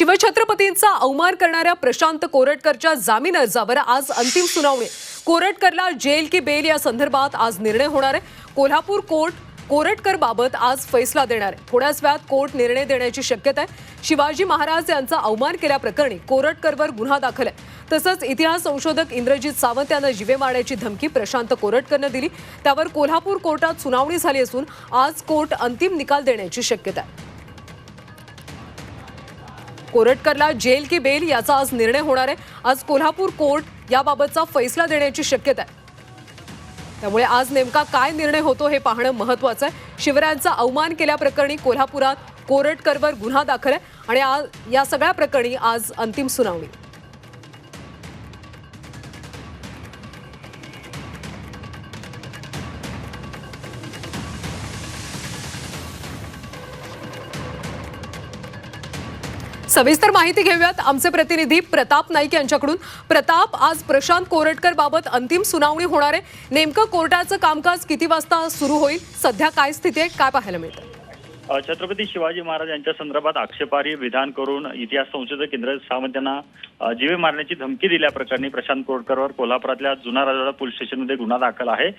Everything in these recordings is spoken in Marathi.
शिवछत्रपतींचा अवमान करणाऱ्या प्रशांत कोरटकरच्या जामीन अर्जावर आज अंतिम सुनावणी. कोरटकरला जेल की बेल या संदर्भात आज निर्णय होणार आहे. कोल्हापूर कोर्ट कोरटकर बाबत आज फैसला देणार आहे. थोड्याच वेळात कोर्ट निर्णय देण्याची शक्यता आहे. शिवाजी महाराज यांचा अवमान केल्याप्रकरणी कोरटकरवर गुन्हा दाखल आहे. तसंच इतिहास संशोधक इंद्रजित सावंत यांना जिवे मारण्याची धमकी प्रशांत कोरटकरनं दिली. त्यावर कोल्हापूर कोर्टात सुनावणी झाली असून आज कोर्ट अंतिम निकाल देण्याची शक्यता आहे. कोरटकरला जेल की बेल याचा आज निर्णय होणार आहे. आज कोल्हापूर कोर्ट याबाबतचा फैसला देण्याची शक्यता आहे. त्यामुळे आज नेमका काय निर्णय होतो हे पाहणं महत्वाचं आहे. शिवरायांचा अवमान केल्याप्रकरणी कोल्हापुरात कोरटकरवर गुन्हा दाखल आहे. आणि आज या सगळ्या प्रकरणी आज अंतिम सुनावणी. सविस्तर माहिती घेऊयात. आमचे प्रतिनिधी प्रताप नाईक यांच्याकडून. प्रताप आज प्रशांत कोरटकर बाबत अंतिम सुनावणी होणार आहे. नेमकं कोर्टाचं कामकाज किती वाजता सुरू होईल? सध्या काय स्थिती आहे? काय पाहायला मिळतं? छत्रपती शिवाजी महाराज यांच्या संदर्भात आक्षेपार्ह विधान करून इतिहास संशोधक केंद्र सावंत यांना जीवे मारण्याची धमकी दिल्याप्रकरणी प्रशांत कोरटकरवर कोल्हापुरातल्या जुना राजवाडा पोलीस स्टेशनमध्ये गुन्हा दाखल आहे.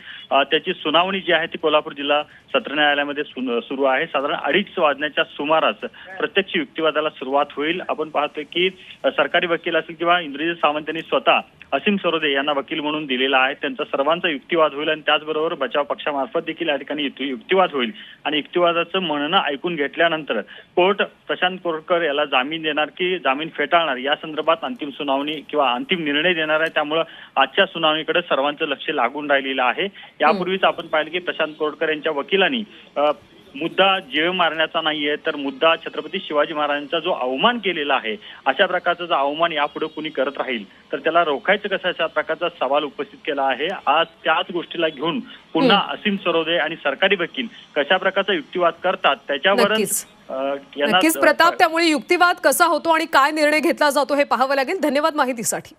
त्याची सुनावणी जी आहे ती कोल्हापूर जिल्हा सत्र न्यायालयामध्ये सुरू आहे. साधारण अडीच वाजण्याच्या सुमारास प्रत्यक्ष युक्तिवादाला सुरुवात होईल. आपण पाहतोय की सरकारी वकील असेल किंवा इंद्रजित सावंत यांनी स्वतः असीम सरोदे यांना वकील म्हणून दिलेला आहे. त्यांचा सर्वांचा युक्तिवाद होईल आणि त्याचबरोबर बचाव पक्षामार्फत देखील या ठिकाणी युक्तिवाद होईल. आणि युक्तिवादाचं म्हणणं ऐकून घेतल्यानंतर कोर्ट प्रशांत कोरकर याला जामीन देणार की जामीन फेटाळणार? या संदर्भात अंतिम सुनावणी किंवा अंतिम निर्णय देणार आहे. त्यामुळं आजच्या सुनावणीकडे सर्वांचं लक्ष लागून राहिलेलं आहे. यापूर्वीच आपण पाहिलं की प्रशांत कोरडकर यांच्या वकिलांनी मुद्दा जीव मारण्याचा नाहीये तर मुद्दा छत्रपती शिवाजी महाराजांचा जो अवमान केलेला आहे अशा प्रकारचा जो अवमान यापुढे कुणी करत राहील तर त्याला रोखायचं कसं अशा प्रकारचा सवाल उपस्थित केला आहे. आज त्याच गोष्टीला घेऊन पुन्हा असीम सरोदे आणि सरकारी वकील कशा प्रकारचा युक्तिवाद करतात त्याच्यावरच नक्कीच. प्रताप त्यामुळे युक्तिवाद कसा होतो आणि काय निर्णय घेतला जातो हे पाहावं लागेल. धन्यवाद माहितीसाठी.